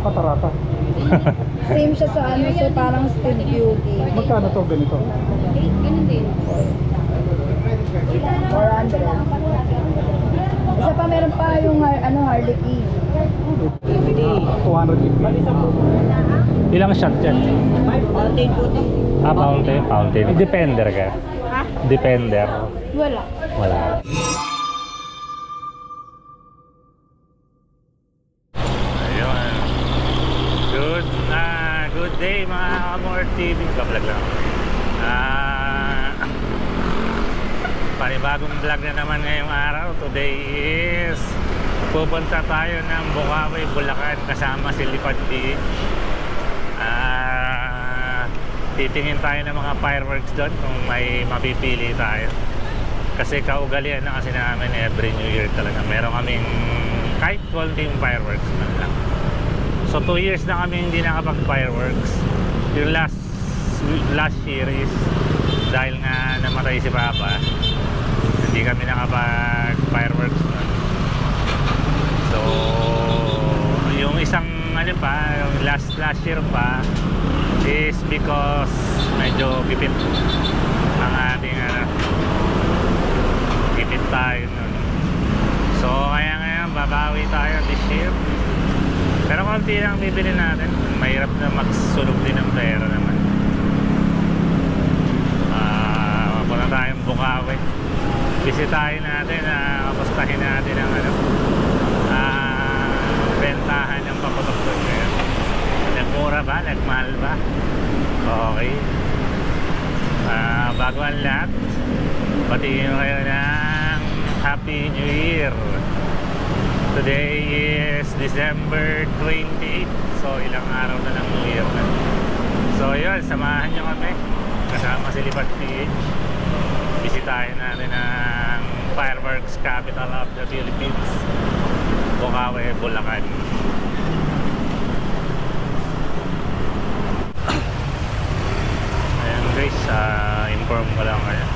Katarata. Same siya sa ano, sir, parang Steel Beauty. Magkano to ganito? Ganun din. 400. Isa pa meron pa yung ano, Harley Quinn. 250. Ilang shot yan? Ah, fountain. Fountain. Depender ka? Ha? Depender. Wala. Wala. Ayun. Good, ah, good day mga Kamor TV. Kablog lang. Ah, panibagong vlog na naman ngayong araw. Today is pupunta tayo ng Bukawi, Bulacan kasama si Lipad P. Ah, titingin tayo ng mga fireworks doon kung may mapipili tayo. Kasi kaugalian na kasi namin every New Year talaga. Meron kaming kahit konting fireworks man lang. So 2 years na kami hindi nakapag-fireworks. Yung last last year is dahil nga namatay si Papa, hindi kami nakapag-fireworks nun. So yung isang ano pa, yung last last year pa is because medyo pipit ang ating ano, tipid tayo nun. So, kaya ngayon, babawi tayo this year. Pero konti lang bibili natin. Mahirap na magsulog din ng pera naman. Ah, uh, tayong Bukawi. Bisitahin natin, ah, kamustahin natin ang ano, ah, bentahan ng paputok doon ngayon. Nagmura ba? Nagmahal ba? Okay. Ah, bago ang lahat, Batiin kayo ng Happy New Year. Today is December 28. So ilang araw na ng New Year na. So yun, samahan nyo kami. Kasama si Lipat PH. Bisitahin natin ang fireworks capital of the Philippines. Bukawi, Bulacan. Ayan guys, ah, inform ko lang kayo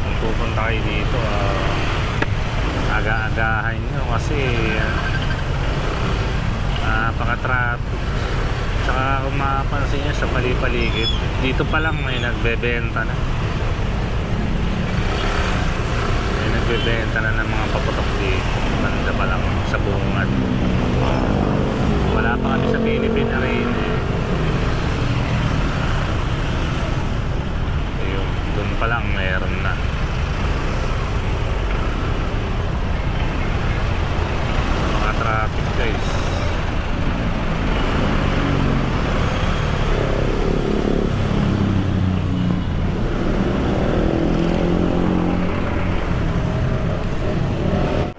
kung pupunta kayo dito ah, aga-agahan nyo kasi ah, napaka-traffic tsaka kung mapapansin nyo sa palipaligid dito pa lang may nagbebenta na may nagbebenta na ng mga paputok dito banda pa lang sa bungad wala pa kami sa Philippine Arena eh. Ayun, dun pa lang meron na. Mga traffic guys.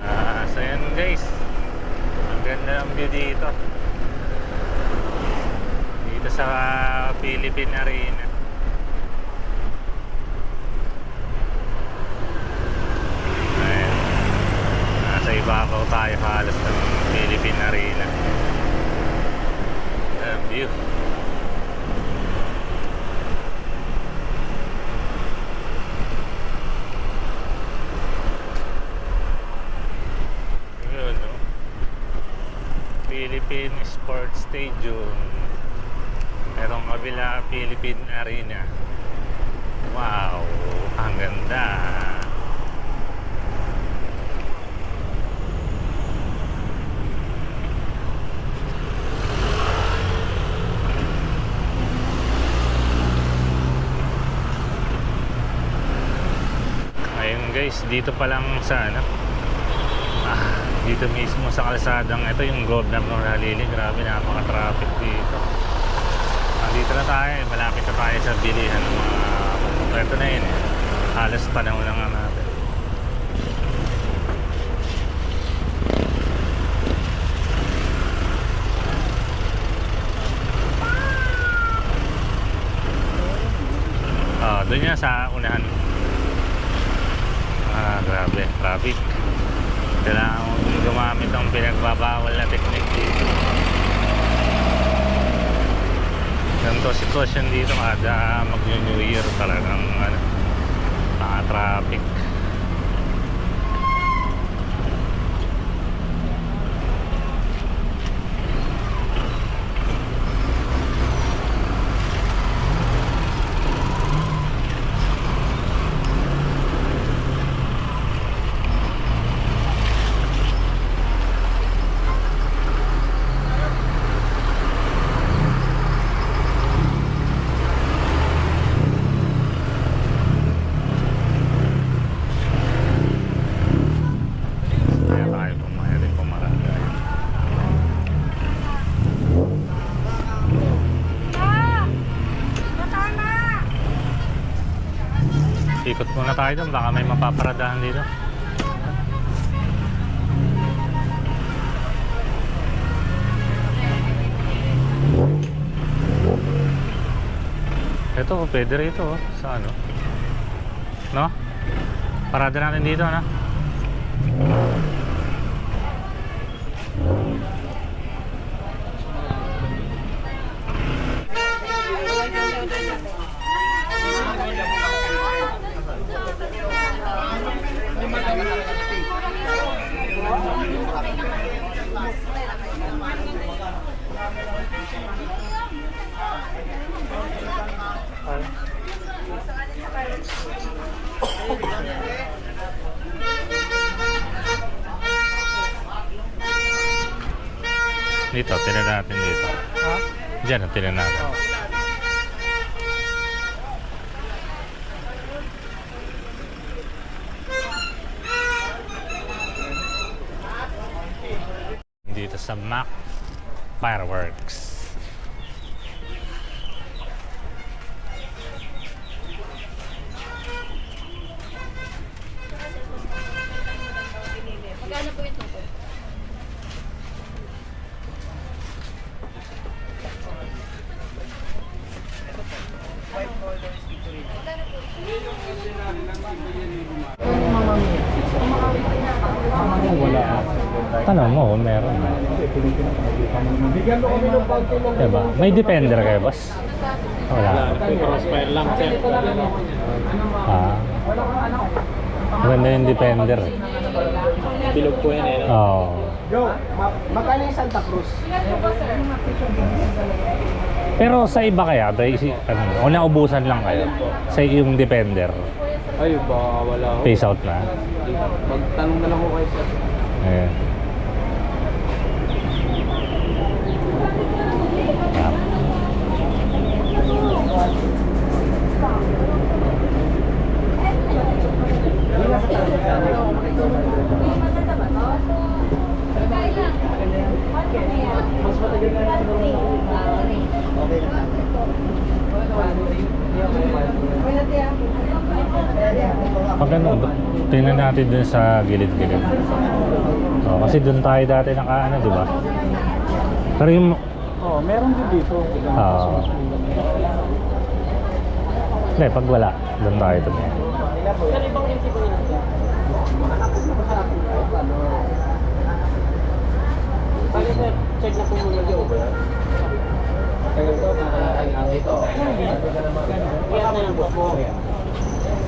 Ah, so yan guys. Ang ganda ng view dito. Dito sa Philippine Arena. Ayan. Nasa ibabaw tayo halos ng Philippine Arena. Ang view. Yun, no? Philippine Sports Stadium. Merong kabila Philippine Arena. Wow, ang ganda. Ayun guys, dito pa lang sa ano. Dito mismo sa kalsadang ito yung governor ng Halili. Grabe napaka-traffic dito. Nandito na tayo, malapit na tayo sa bilihan ng mga ito na yun eh. Halos panahon na nga natin. Ah, doon yan sa unahan. Ah, grabe, traffic. Kailangan mong gumamit ng pinagbabawal na technique dito. Ganito sitwasyon dito kada mag-New Year talagang ano, mga traffic. Muna tayo doon. Baka may mapaparadahan dito. Ito, pwede rito oh, sa ano. No? Parada natin dito, ano? Dito, tinan natin dito. Ha? Diyan, tinan natin. Dito sa Mac Fireworks. Tanong mo meron. Diba? May depender kayo, boss? Wala. Crossfire lang, sir. Ah. Maganda yung depender. eh. Bilog po yan eh. Oo. Yo, ma- magkano yung Santa Cruz? Pero sa iba kaya, dahil si, ano, o naubusan lang kayo sa yung depender, Ay, baka wala ako. face out na. Magtanong na lang ko kay sir. Ayan. Yan. Pag ano, tingnan natin dun sa gilid-gilid. Oh, kasi dun tayo dati nakaano, di ba? Pero yung... Oh, meron din dito. Oo. Hindi, pag wala, dun tayo tumingin. Ano sir, check na po muna dito. Tagal ko, nakakailangan dito. Iyan na lang po po.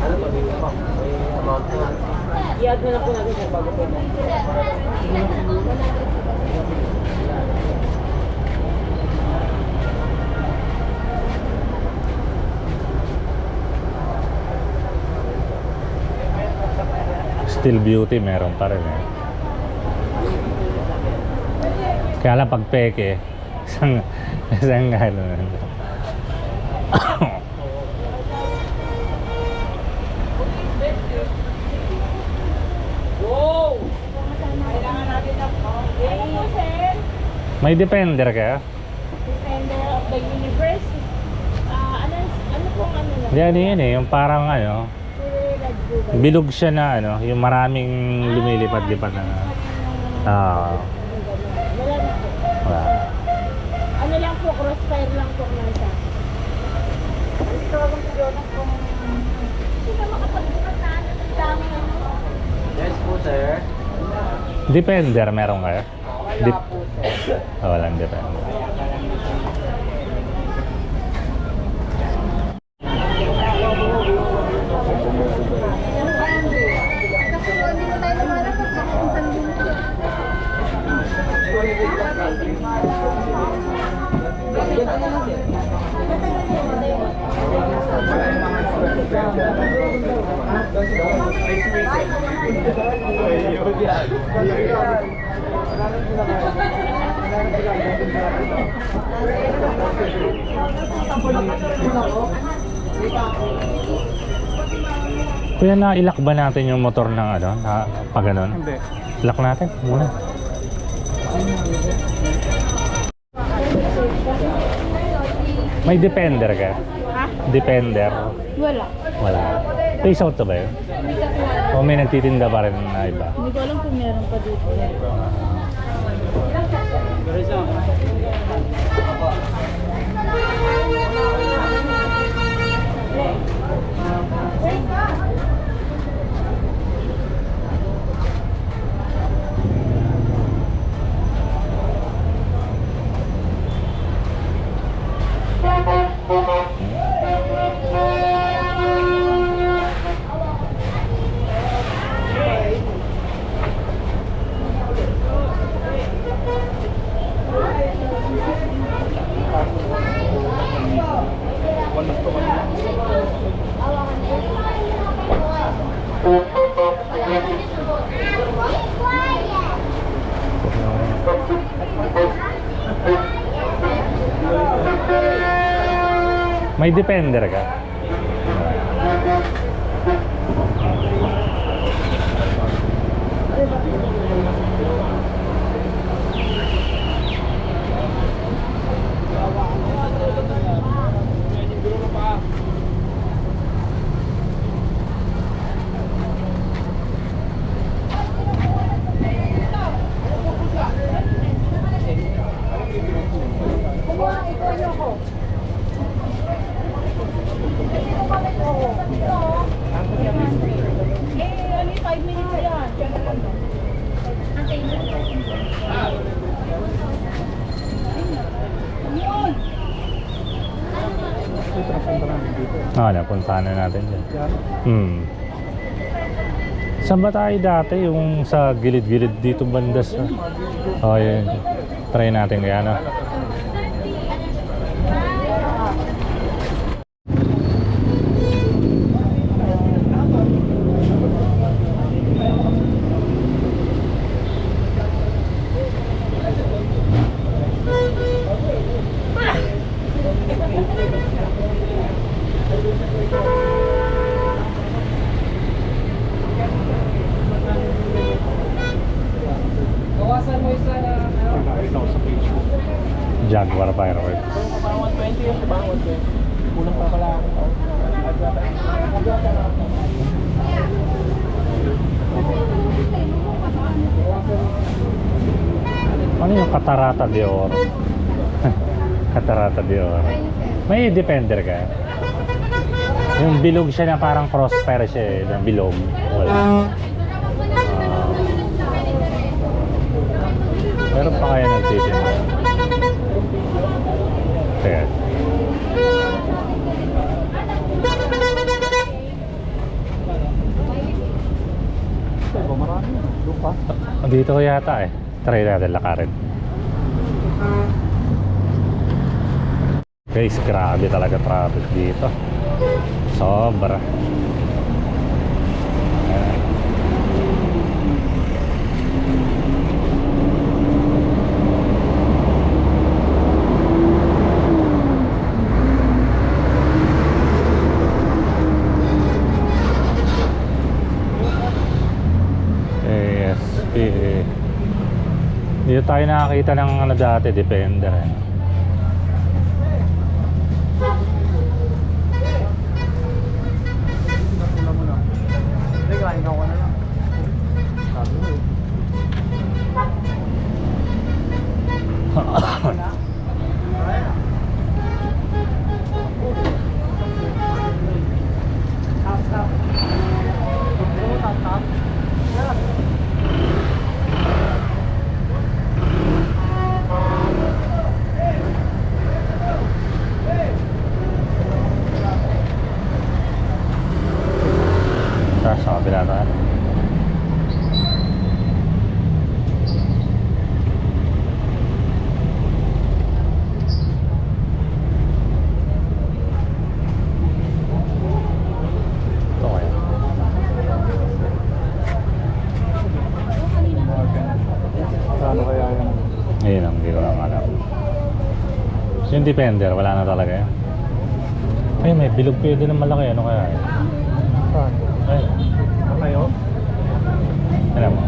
Ano dito po? May amount na. I-add na lang po natin sir bago po. Still beauty, meron pa rin eh. Kaya lang pag peke, isang, isang ano May depender kaya? Defender of the universe. Ah, ano, ano pong ano lang? Ano yun eh, yung parang ano, bilog siya na ano, yung maraming lumilipad-lipad na. Ah, na po. wala. Ano lang po, crossfire lang po nasa. Ang tawagan ko Jonas kung hindi ka makapagbukas na ano, ang dami ano. Yes po sir. Depender meron kayo? Sir. Oh, walang depender. Kuya, nailak ba natin yung motor ng ano, na, pag ganun? Hindi. Lock natin muna. May depender ka? Depender. Wala. Wala. Face out to ba yun? Hindi ka. O may nagtitinda pa rin na iba? Hindi ko alam kung meron pa dito. May depender Ah, napuntahan na natin dyan. Hmm. Saan ba tayo dati? Yung sa gilid-gilid dito banda sa... Oh, yun. Try natin kaya na. Jaguar Fireworks. Ano yung Catarata de Oro? Catarata de Oro. May defender ka? Yung bilog siya na parang crossfire siya eh, na bilog. Wala. Ah. Meron pa kaya nagtitinda? Teka. Dito ko yata eh. Try natin lakarin. Guys, grabe talaga traffic dito. Sobra. ASP Dito tayo nakakita ng ano dati, Defender eh. Tara, sa kabila tayo. Ito kaya. Ano kaya yan? Ayun lang, hindi ko lang alam. Yung Defender, wala na talaga yan. Ay, may bilog pa din ng malaki. Ano kaya yun? Saan? Ay, Kayo? alam mo.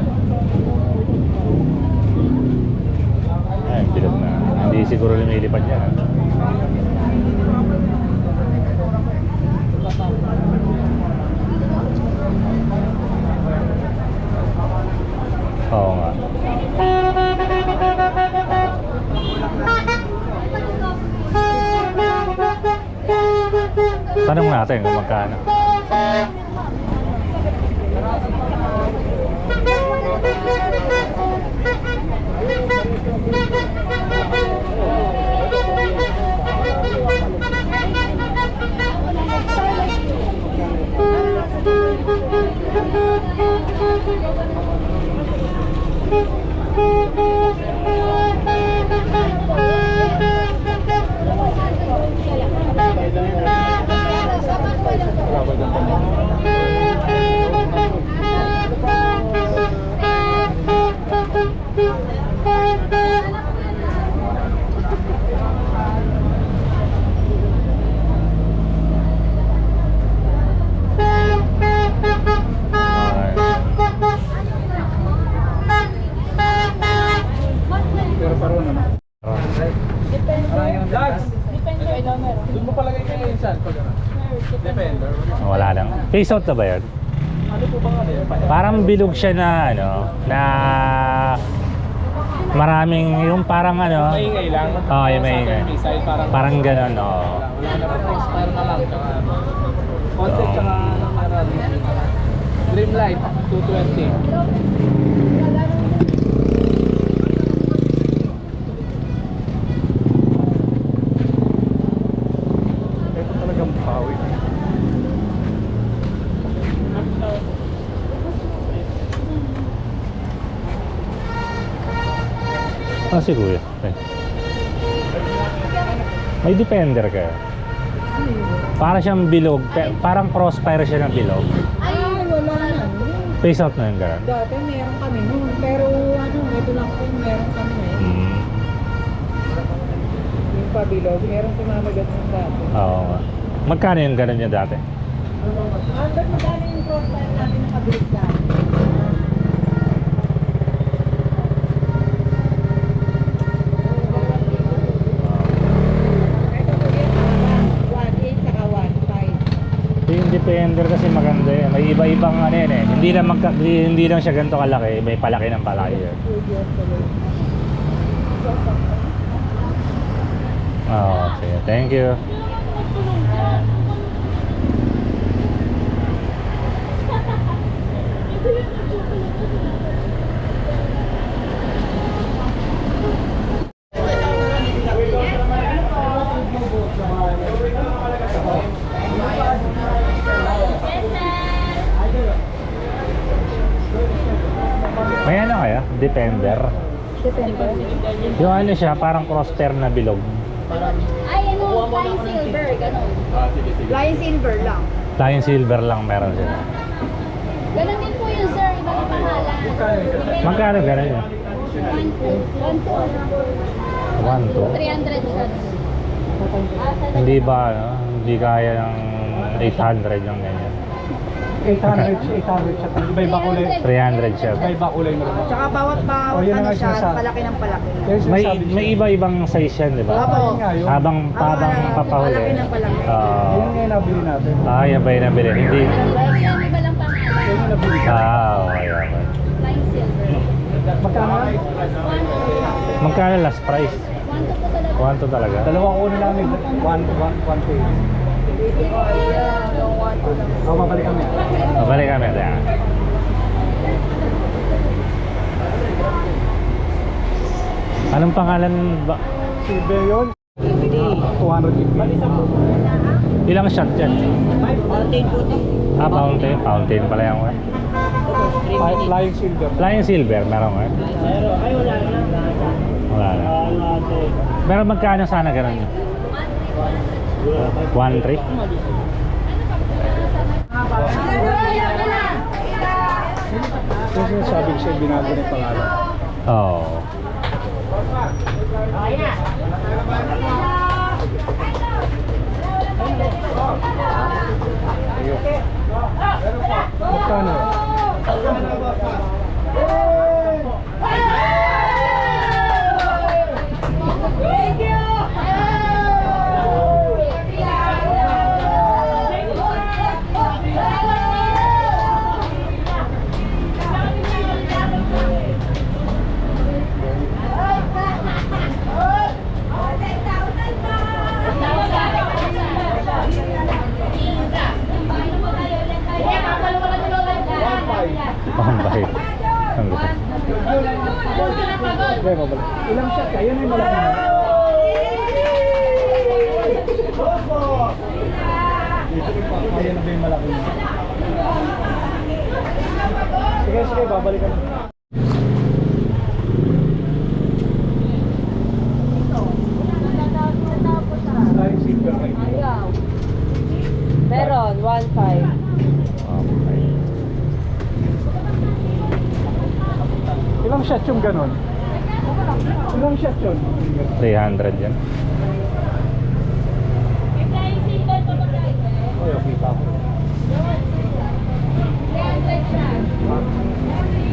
Ay, bilog na. Hindi siguro lumilipad yan. ah. Tanong natin kung magkano. Pero paron naman. Vlogs! Depende kay number. Doon mo palagay kayo insan pag ano? Depende. Face out na ba yun? Ano po ba ano yun? Parang bilog siya na ano, na maraming yung parang ano, Maingay lang. Oo, yung maingay. Side, parang parang ganun, oo. Wala na expire na lang. Tsaka ano. Konti Oo. tsaka ano meron. Dreamlight 220. Ah, si Kuya. Okay. May depender ka. Para siyang bilog, pe- parang crossfire siya ng bilog. Ay, wala na. Face out na yung ganun. Dati meron kami noon. Pero ano, ito lang po meron kami eh. Mm. Yung pabilog, meron kumamagat ng dati. Oo nga. Magkano yung ganun niya dati? Hanggang magkano yung crossfire natin nakabilog dati? 1.5. Yung Defender kasi maganda yan. May iba-ibang ano yan eh. Hindi lang, magka, hindi, lang siya ganito kalaki. May palaki ng palaki yan. Oo, sige. Thank you. May ano kaya? Defender. Depende. Yung ano siya, parang crosspair na bilog. Ay, ano, flying silver, ganun. Ah, sige, sige. Flying silver lang. Flying silver lang meron sila. Ganun din po yun, sir. Ibang pangalan. Magkano ganun yun? One, two. One, two. 1, 2. 300 shots. Hindi ba, ano? Hindi kaya ng 800 yung ganyan. 800, 800 siya. Iba-iba kulay. 300 siya. Iba-iba kulay mo rin. Tsaka bawat bawat Oh, yun ang ano siya, sinasabi. palaki ng palaki. Yes, May may iba-ibang size yan, di ba? Opo. Yun. Habang habang Habang papahuli. palaki ng palaki. Oo. Yan nga yung nabili natin. Ah, yan ba yung nabili? Hindi. Yan? Iba lang pangalan. Yan yung nabili. Ah, okay, okay. Flying silver. Magkano? One. Magkano last price? One, two po 1 to talaga. talaga? Dalawa ko na namin. One, one, one page. Oh, babalik kami. Mabalik kami. Kaya. Anong pangalan ba? Si Beyon. 250. Ilang shot yan? Fountain po ito. Ah, fountain. Fountain pala yung eh. Fly- Flying silver. Flying silver, meron eh. Ay, wala na. Wala na. Pero magkano sana ganun yun? 1 3? Ano yung sinasabi ko sa'yo, binago na yung pangalan. Oo. Oh. Ayun. Magkano? Ganun? Ilang shot yun? 300 yan. Ay, okay pa ako.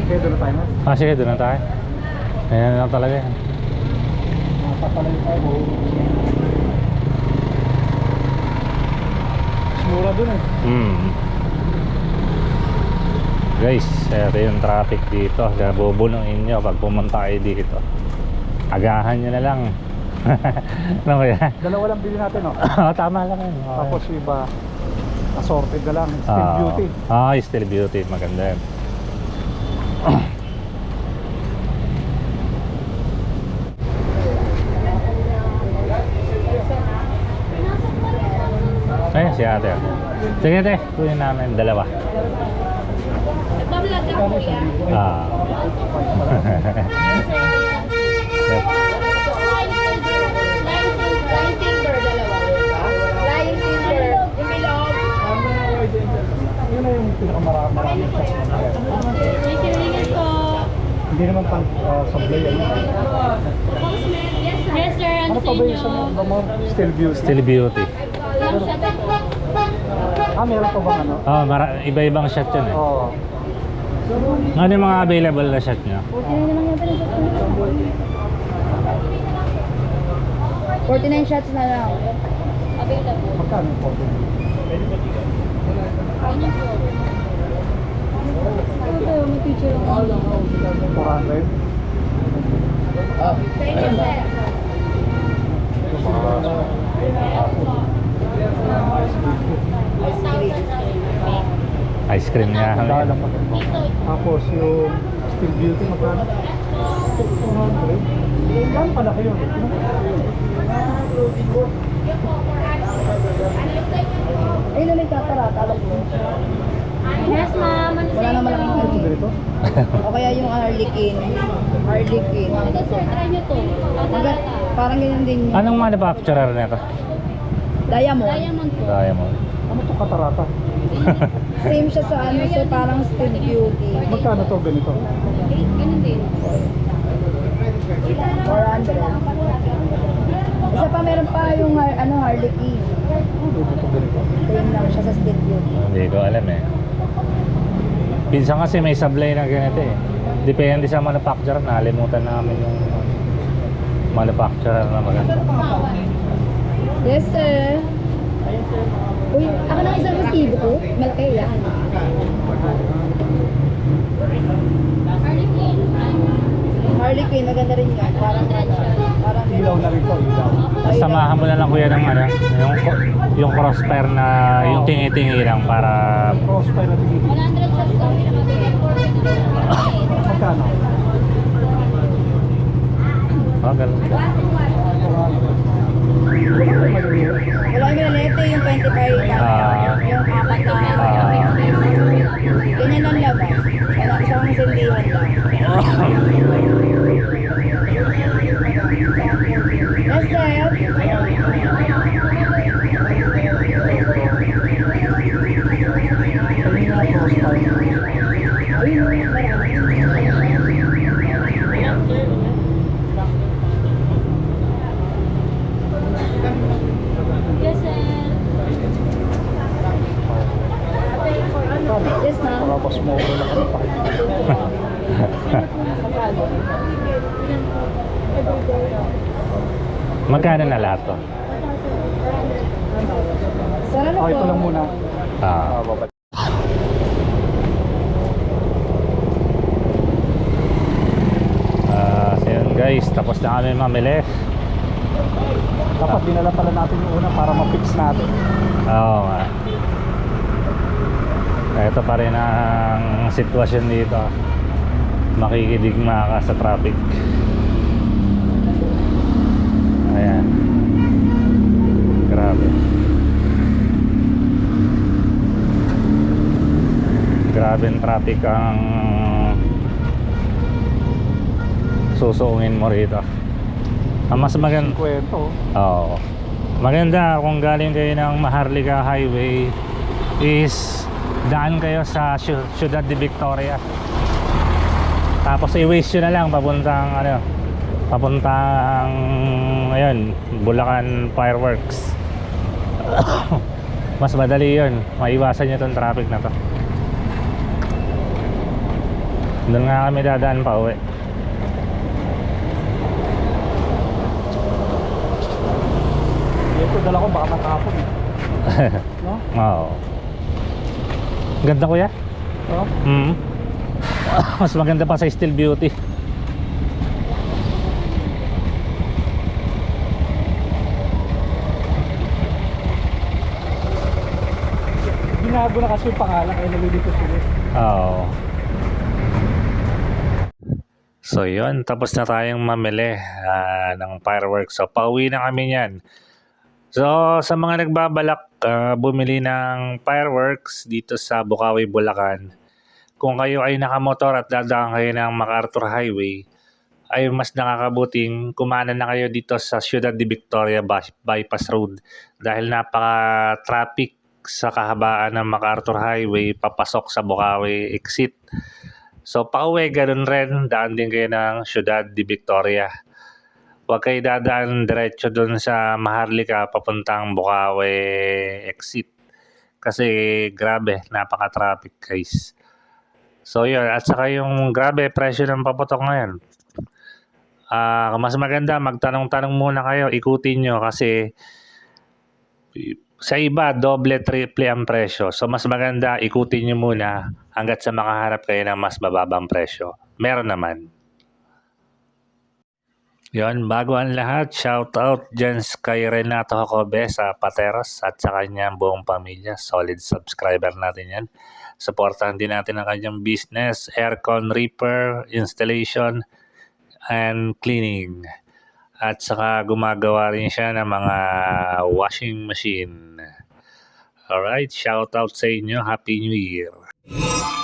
Okay, doon na tayo na. Ah, sige, doon na tayo. Ayan lang talaga yan. Napapalay tayo. Mura dun eh. Hmm. Guys, ito yung traffic dito. Nabubunuin nyo pag pumunta kayo dito. Agahan nyo na lang. ano kaya? Dalawa lang bili natin, oh. Tama lang yun. Okay. Tapos iba, assorted na lang. Still Ah, beauty. Ah, still beauty. Maganda yan. Ayun si ate. Sige ate, kunin namin dalawa. Pinakamarami. Hindi naman pang uh, sablay. Yes sir, ano pa ba yung sa mga? Still beauty. Still beauty. Ah, meron pa bang ano? Oh, mara- iba-ibang shot yun eh. Oo. Ano yung mga available na shot nyo? 49 shots na lang. Available. Magkano po? Ito, may picture ako. 400? Thank you sir. Ice cream nga. Ang dahil lang pa Tapos yung Still Beauty, magkano? 200? Yan pala kayo. Ayun na may tatara, talog mo. Yes ma'am. Ano Wala na malaking Ano harley. ganito? O kaya yung harlequin. Harlequin. Ito sir, try nyo to. Maga, parang ganyan din yun. Anong manufacturer nito? Diamond. Diamond po. Diamond. Ano to katarata? Same siya sa ano, so parang still beauty. Magkano to ganito? Ganun din. 400. Isa pa meron pa yung ano. Ano to ganito? Same lang siya sa still beauty. Hindi ko alam eh. Pinsan kasi may sablay na ganito eh. Depende sa manufacturer. Nalimutan namin yung manufacturer na maganda. Yes, sir. Uy, ako na isang resibo ko. Malaki yan. Harlequin. Harlequin, maganda rin yan. Parang parang Ilaw na rin to, ilaw. Samahan mo na lang kuya ng ano, yung, yung crossfire na yung tingi-tingi lang para Crossfire na tingin. 100 shots na Magkano? oh, ganun. Wala yung malete, yung 25 na. Ah. yung apat na. Ah. Ganyan ang labas. Wala, isang sindihan lang. Yes, sir. Ayun, marami. Yes sir. Yes, ma'am. Mga boss mo, wala ka pa. Magkano na lahat to? Sir, ano Oh, po? ito lang muna. Ah, Ah, ah, so yun guys, tapos na kami mamili. Dapat dinala pala natin yung una para ma-fix natin. Oo nga. Ito pa rin ang sitwasyon dito. Makikidigma ka sa traffic. Grabing traffic ang susuungin mo rito. Ang mas maganda Kwento. Oo. Maganda kung galing kayo ng Maharlika Highway is daan kayo sa Ciu- Ciudad de Victoria. Tapos i-waste nyo na lang papuntang ano, papuntang ayun, Bulacan Fireworks. Mas madali 'yun. Maiwasan nyo tong traffic na to. Doon nga kami dadaan pa uwi. Ito dala ko baka matapon. eh. No? Oo. Ganda kuya. Oh. Mm. Mas maganda pa sa Still Beauty. Binago na kasi yung pangalan kaya nalilito sila. Oo. So yun, tapos na tayong mamili ah, ng fireworks. So pauwi na kami niyan. So sa mga nagbabalak ah, bumili ng fireworks dito sa Bukawi, Bulacan, kung kayo ay nakamotor at dadaan kayo ng MacArthur Highway, ay mas nakakabuting kumana na kayo dito sa Ciudad de Victoria By- Bypass Road dahil napaka-traffic sa kahabaan ng MacArthur Highway papasok sa Bukawi exit. So pauwi ganun rin, daan din kayo ng Ciudad de Victoria. Huwag kayo dadaan diretso dun sa Maharlika papuntang Bukawi exit. Kasi grabe, napaka-traffic guys. So yun, at saka yung grabe presyo ng paputok ngayon. Ah, mas maganda magtanong-tanong muna kayo, ikutin nyo kasi sa iba doble triple ang presyo. So mas maganda ikutin nyo muna hanggat sa makaharap kayo ng mas mababang presyo. Meron naman. Yon, bago ang lahat, shout out dyan kay Renato Jacobe sa Pateros at sa kanyang buong pamilya. Solid subscriber natin yan. Supportahan din natin ang kanyang business, aircon repair, installation, and cleaning. At saka gumagawa rin siya ng mga washing machine. Alright, shout out sa inyo. Happy New Year. Yeah.